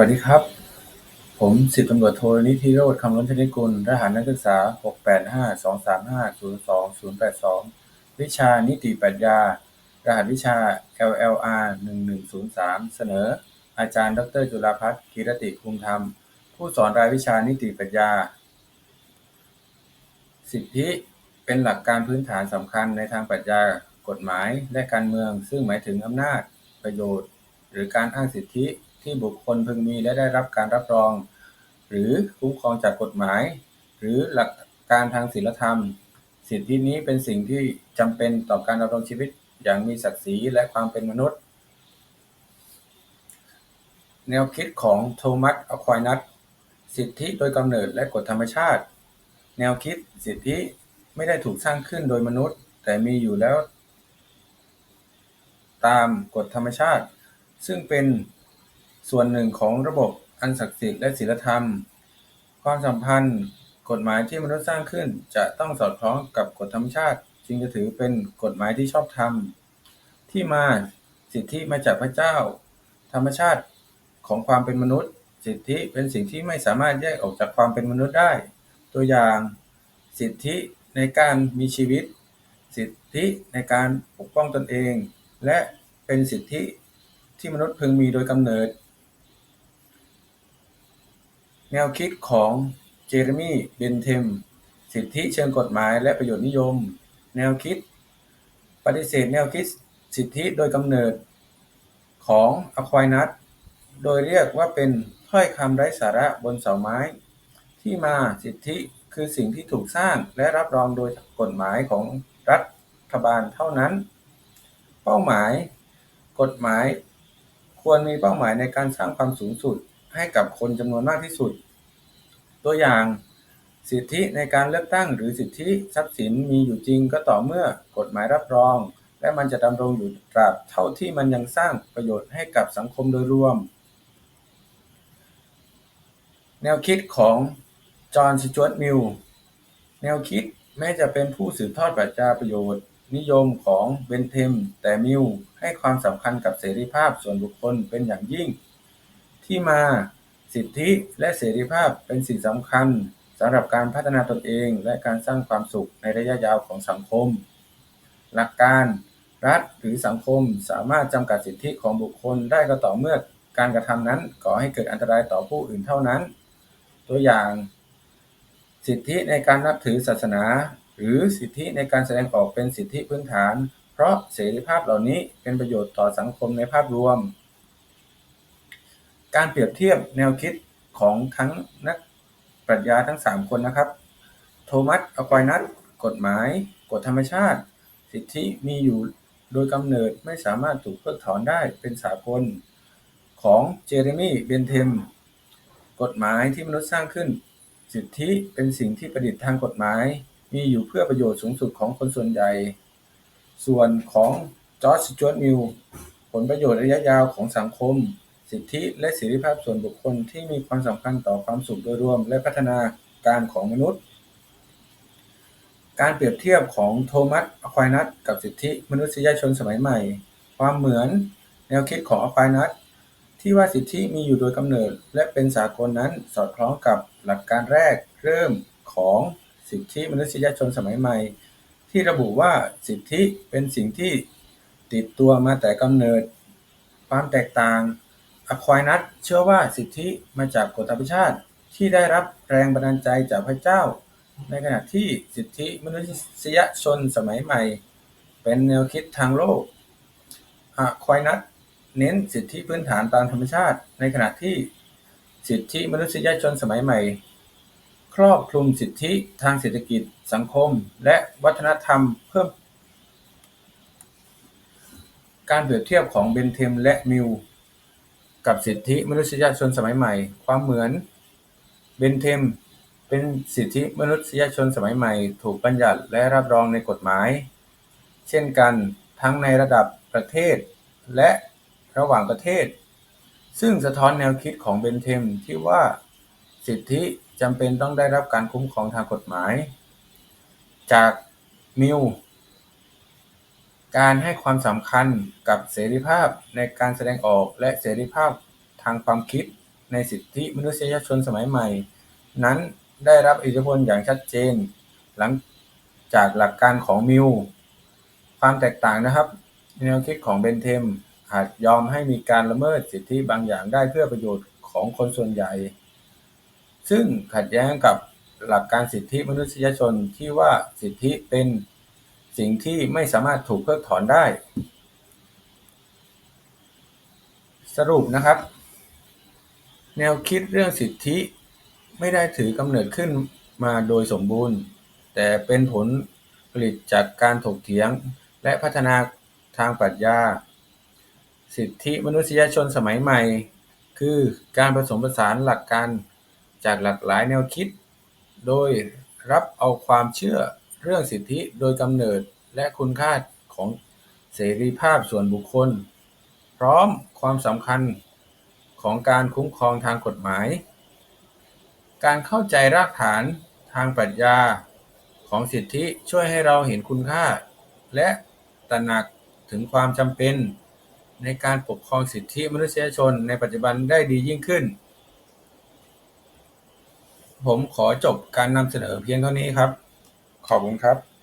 วัสดีครับ ผมสิบตำรวจโทนิธิโรจน์คำล้นชนิกุลทหารนักศึกษา 685-235-02082 วิชานิติปรัชญา รหัสวิชา LLR 1103 เสนอ อาจารย์ ดร.จุฬาภัทรกีรติภูมิธรรม ผู้สอนรายวิชานิติปรัชญา สิทธิเป็นหลักการพื้นฐานสำคัญในทางปรัชญากฎหมายและการเมือง ซึ่งหมายถึงอำนาจ ประโยชน์ หรือการอ้างสิทธิ ที่บุคคลพึงมีและได้รับการรับรอง หรือคุ้มครองจากกฎหมาย หรือหลักการทางศีลธรรม สิทธินี้เป็นสิ่งที่จำเป็นต่อการดำรงชีวิตอย่างมีศักดิ์ศรีและความเป็นมนุษย์ แนวคิดของโทมัสอควายนัสสิทธิโดยกำเนิดและกฎธรรมชาติ แนวคิดสิทธิไม่ได้ถูกสร้างขึ้นโดยมนุษย์ แต่มีอยู่แล้ว ตามกฎธรรมชาติ ซึ่งเป็น ส่วนหนึ่งของระบบอันศักดิ์สิทธิ์และศีลธรรม ความสัมพันธ์ กฎหมายที่มนุษย์สร้างขึ้นจะต้องสอดคล้องกับกฎธรรมชาติ จึงจะถือเป็นกฎหมายที่ชอบธรรม ที่มาสิทธิมาจากพระเจ้า ธรรมชาติของความเป็นมนุษย์ สิทธิเป็นสิ่งที่ไม่สามารถแยกออกจากความเป็นมนุษย์ได้ ตัวอย่าง สิทธิในการมีชีวิต สิทธิในการปกป้องตนเอง และเป็นสิทธิที่มนุษย์พึงมีโดยกำเนิด แนวคิดของเจเรมี เบนเทม สิทธิเชิงกฎหมายและประโยชน์นิยม แนวคิด ปฏิเสธแนวคิดสิทธิโดยกำเนิดของอควายนัสโดยเรียกว่าเป็นถ้อยคำไร้สาระบนเสาไม้ ที่มาสิทธิคือสิ่งที่ถูกสร้างและรับรองโดยกฎหมายของรัฐบาลเท่านั้น เป้าหมาย กฎหมาย ควรมีเป้าหมายในการสร้างความสูงสุดให้กับคนจำนวนมากที่สุด ตัวอย่าง สิทธิในการเลือกตั้งหรือสิทธิทรัพย์สินมีอยู่จริงก็ต่อเมื่อกฎหมายรับรอง และมันจะดำรงอยู่ตราบเท่าที่มันยังสร้างประโยชน์ให้กับสังคมโดยรวม แนวคิดของจอห์นสจวตมิลล์แนวคิดแม้จะเป็นผู้สืบทอดปรัชญาประโยชน์ นิยมของเบนเทม แต่มิลล์ให้ความสำคัญกับเสรีภาพส่วนบุคคลเป็นอย่างยิ่ง ที่มา สิทธิและเสรีภาพเป็นสิ่งสำคัญสำหรับการพัฒนาตนเองและการสร้างความสุขในระยะยาวของสังคม หลักการรัฐหรือสังคมสามารถจำกัดสิทธิของบุคคลได้ก็ต่อเมื่อการกระทำนั้นก่อให้เกิดอันตรายต่อผู้อื่นเท่านั้น ตัวอย่าง สิทธิในการนับถือศาสนา หรือสิทธิในการแสดงออกเป็นสิทธิพื้นฐาน เพราะเสรีภาพเหล่านี้เป็นประโยชน์ต่อสังคมในภาพรวม การเปรียบเทียบแนวคิดของทั้งนักปรัชญาทั้ง 3 คนนะครับ โทมัสอควายนัสกฎหมาย กฎธรรมชาติ สิทธิมีอยู่โดยกำเนิดไม่สามารถถูกเพิกถอนได้เป็นสากลของเจเรมีเบนเทม กฎหมายที่มนุษย์สร้างขึ้น สิทธิเป็นสิ่งที่ประดิษฐ์ทางกฎหมาย มีอยู่เพื่อประโยชน์สูงสุดของคนส่วนใหญ่ ส่วนของจอร์จจวตมิลผลประโยชน์ระยะยาวของสังคม สิทธิและเสรีภาพส่วนบุคคลที่มีความสำคัญต่อความสุขโดยรวม และพัฒนาการของมนุษย์ การเปรียบเทียบของโทมัสอควายนัสกับสิทธิมนุษยชนสมัยใหม่ ความเหมือนแนวคิดของอควายนัสที่ว่าสิทธิมีอยู่โดยกำเนิด และเป็นสากลนั้นสอดคล้องกับหลักการแรกเริ่มของสิทธิมนุษยชนสมัยใหม่ ที่ระบุว่าสิทธิเป็นสิ่งที่ติดตัวมาแต่กำเนิด ความแตกต่าง อควายนัสเชื่อว่าสิทธิมาจากกฎธรรมชาติที่ได้รับแรงบันดาลใจจากพระเจ้า ในขณะที่สิทธิมนุษยชนสมัยใหม่ เป็นแนวคิดทางโลกอควายนัสเน้นสิทธิพื้นฐานตามธรรมชาติ ในขณะที่สิทธิมนุษยชนสมัยใหม่ ครอบคลุมสิทธิทางเศรษฐกิจสังคม และวัฒนธรรมเพิ่ม การเปรียบเทียบของเบนเทมและมิล กับสิทธิมนุษยชนสมัยใหม่ ความเหมือน เบนเทม เป็นสิทธิมนุษยชนสมัยใหม่ ถูกบัญญัติและรับรองในกฎหมาย เช่นกันทั้งในระดับประเทศ และระหว่างประเทศ ซึ่งสะท้อนแนวคิดของเบนเทมที่ว่า สิทธิจำเป็นต้องได้รับการคุ้มครองทางกฎหมาย จากมิล การให้ความสำคัญกับเสรีภาพในการแสดงออกและเสรีภาพทางความคิดในสิทธิมนุษยชนสมัยใหม่ นั้นได้รับอิทธิพลอย่างชัดเจน หลังจากหลักการของมิลความแตกต่างนะครับ แนวคิดของเบนเทมอาจยอมให้มีการละเมิดสิทธิบางอย่างได้เพื่อประโยชน์ของคนส่วนใหญ่ ซึ่งขัดแย้งกับหลักการสิทธิมนุษยชนที่ว่าสิทธิเป็น สิ่งที่ไม่สามารถถูกเพิกถอนได้ สรุปนะครับ แนวคิดเรื่องสิทธิไม่ได้ถือกำเนิดขึ้นมาโดยสมบูรณ์ แต่เป็นผลผลิตจากการถกเถียงและพัฒนาทางปรัชญา สิทธิมนุษยชนสมัยใหม่ คือการผสมผสานหลักการจากหลากหลายแนวคิด โดยรับเอาความเชื่อ เรื่องสิทธิโดยกำเนิดและคุณค่าของเสรีภาพส่วนบุคคล พร้อมความสำคัญของการคุ้มครองทางกฎหมาย การเข้าใจรากฐานทางปรัชญาของสิทธิช่วยให้เราเห็นคุณค่า และตระหนักถึงความจำเป็นในการปกครองสิทธิมนุษยชนในปัจจุบันได้ดียิ่งขึ้น ผมขอจบการนำเสนอเพียงเท่านี้ครับ ขอบคุณครับ